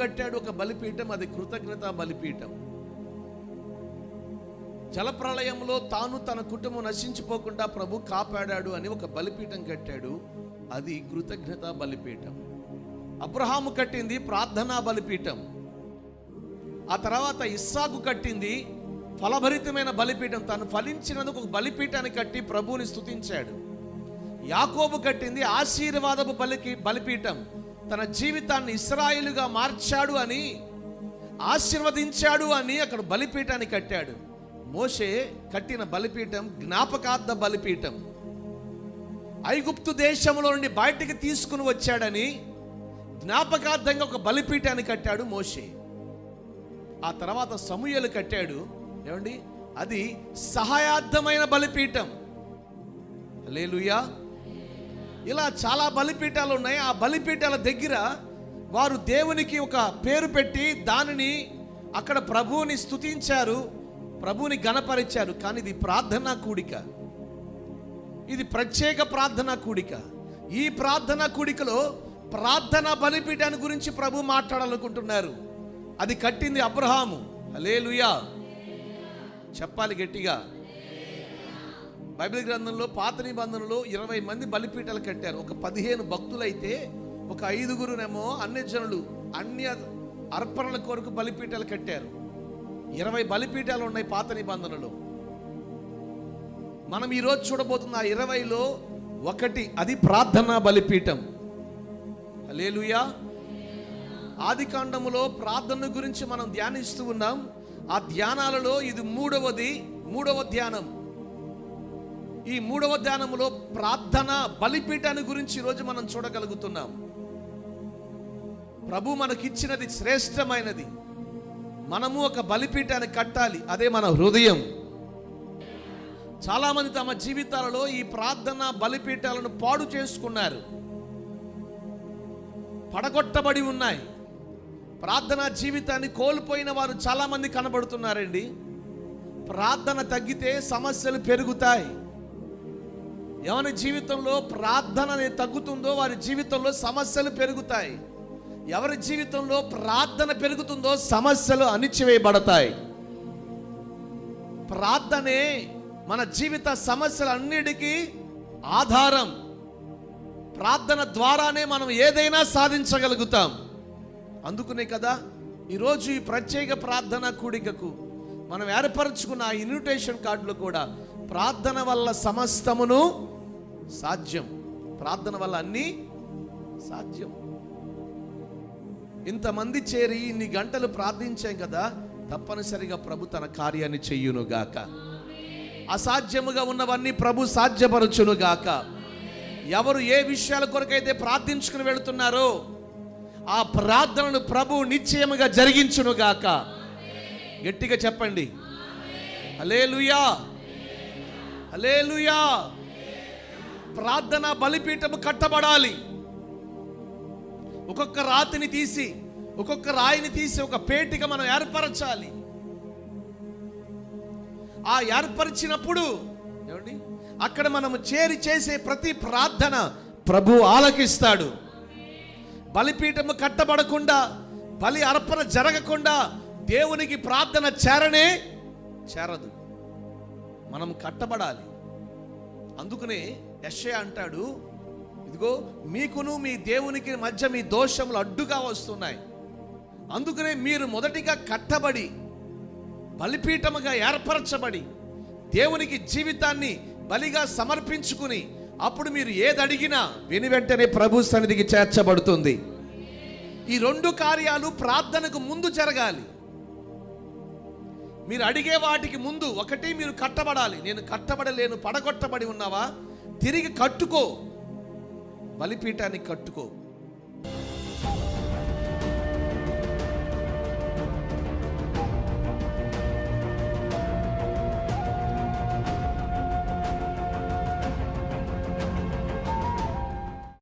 కట్టాడు ఒక బలిపీఠం అది కృతజ్ఞత బలిపీఠం. జలప్రళయంలో తాను తన కుటుంబం నశించిపోకుండా ప్రభు కాపాడాడు అని ఒక బలిపీఠం కట్టాడు అది కృతజ్ఞత బలిపీఠం. అబ్రహాము కట్టింది ప్రార్థనా బలిపీఠం. ఆ తర్వాత ఇస్సాకు కట్టింది ఫలభరితమైన బలిపీఠం. తాను ఫలించినందుకు ఒక బలిపీఠాన్ని కట్టి ప్రభువుని స్తుతించాడు. యాకోబు కట్టింది ఆశీర్వాదపు బలికి బలిపీఠం. తన జీవితాన్ని ఇస్రాయిలుగా మార్చాడు అని ఆశీర్వదించాడు అని అక్కడ బలిపీఠాన్ని కట్టాడు. మోషే కట్టిన బలిపీఠం జ్ఞాపకార్థ బలిపీఠం. ఐగుప్తు దేశంలో నుండి బయటికి తీసుకుని వచ్చాడని జ్ఞాపకార్థంగా ఒక బలిపీఠాన్ని కట్టాడు మోషే. ఆ తర్వాత సమూయలు కట్టాడు. ఏమండి? అది సహాయార్థమైన బలిపీఠం. లేలుయా ఇలా చాలా బలిపీఠాలు ఉన్నాయి. ఆ బలిపీఠాల దగ్గర వారు దేవునికి ఒక పేరు పెట్టి దానిని అక్కడ ప్రభువుని స్తుతించారు. ప్రభువుని గణపరిచారు కానీ ఇది ప్రార్థనా కూడిక. ఇది ప్రత్యేక ప్రార్థనా కూడిక. ఈ ప్రార్థనా కూడికలో ప్రార్థన బలిపీఠాన్ని గురించి ప్రభు మాట్లాడాలనుకుంటున్నారు. అది కట్టింది అబ్రహాము. హలేలుయా చెప్పాలి గట్టిగా. బైబిల్ గ్రంథంలో పాత నిబంధనలో ఇరవై మంది బలిపీఠాలు కట్టారు. ఒక పదిహేను భక్తులైతే ఒక ఐదుగురునేమో అన్ని జనులు అన్య అర్పణల కొరకు బలిపీఠాలు కట్టారు. ఇరవై బలిపీఠాలు ఉన్నాయి పాత నిబంధనలో. మనం ఈరోజు చూడబోతున్న ఆ ఇరవైలో ఒకటి అది ప్రార్థనా బలిపీఠం. లేలుయా ఆది కాండములో ప్రార్థన గురించి మనం ధ్యానిస్తూ ఉన్నాం. ఆ ధ్యానాలలో ఇది మూడవది మూడవ ధ్యానం. ఈ మూడవ ధ్యానములో ప్రార్థన బలిపీఠాన్ని గురించి ఈరోజు మనం చూడగలుగుతున్నాం. ప్రభు మనకిచ్చినది శ్రేష్టమైనది. మనము ఒక బలిపీఠాన్ని కట్టాలి అదే మన హృదయం. చాలామంది తమ జీవితాలలో ఈ ప్రార్థన బలిపీఠాలను పాడు చేసుకున్నారు. పడగొట్టబడి ఉన్నాయి. ప్రార్థనా జీవితాన్ని కోల్పోయిన వారు చాలామంది కనబడుతున్నారండి. ప్రార్థన తగ్గితే సమస్యలు పెరుగుతాయి. ఎవరి జీవితంలో ప్రార్థన అనేది తగ్గుతుందో వారి జీవితంలో సమస్యలు పెరుగుతాయి. ఎవరి జీవితంలో ప్రార్థన పెరుగుతుందో సమస్యలు అణిచివేయబడతాయి. ప్రార్థనే మన జీవిత సమస్యలన్నిటికీ ఆధారం. ప్రార్థన ద్వారానే మనం ఏదైనా సాధించగలుగుతాం. అందుకునే కదా ఈరోజు ఈ ప్రత్యేక ప్రార్థన కూడికకు మనం ఏర్పరచుకున్న ఆ ఇన్విటేషన్ కార్డులు కూడా ప్రార్థన వల్ల సమస్తమును సాధ్యం. ప్రార్థన వల్ల అన్నీ సాధ్యం. ఇంతమంది చేరి ఇన్ని గంటలు ప్రార్థించాం కదా తప్పనిసరిగా ప్రభు తన కార్యాన్ని చెయ్యునుగాక అసాధ్యముగా ఉన్నవన్నీ ప్రభు సాధ్యపరచునుగాక ఎవరు ఏ విషయాల కొరకైతే ప్రార్థించుకుని వెళుతున్నారో ఆ ప్రార్థనను ప్రభు నిశ్చయముగా జరిగించునుగాక గట్టిగా చెప్పండి. అలేలుయా అలేలుయా ప్రార్థన బలిపీఠము కట్టబడాలి. ఒక్కొక్క రాతిని తీసి ఒక్కొక్క రాయిని తీసి ఒక పేటిక మనం ఏర్పరచాలి. ఆ ఏర్పరిచినప్పుడు ఏమండి? అక్కడ మనము చేరి చేసే ప్రతి ప్రార్థన ప్రభు ఆలకిస్తాడు. బలిపీఠము కట్టబడకుండా బలి అర్పణ జరగకుండా దేవునికి ప్రార్థన చేరనే చేరదు. మనం కట్టబడాలి. అందుకనే యశ్య అంటాడు ఇదిగో మీకును మీ దేవునికి మధ్య మీ దోషములు అడ్డుగా వస్తున్నాయి. అందుకనే మీరు మొదటిగా కట్టబడి బలిపీఠముగా ఏర్పరచబడి దేవునికి జీవితాన్ని బలిగా సమర్పించుకుని అప్పుడు మీరు ఏది అడిగినా విని వెంటనే ప్రభు సన్నిధికి చేర్చబడుతుంది. ఈ రెండు కార్యాలు ప్రార్థనకు ముందు జరగాలి. మీరు అడిగే వాటికి ముందు ఒకటి మీరు కట్టబడాలి. నేను కట్టబడలేను పడగొట్టబడి ఉన్నావా? తిరిగి కట్టుకో. బలిపీఠాన్ని కట్టుకో.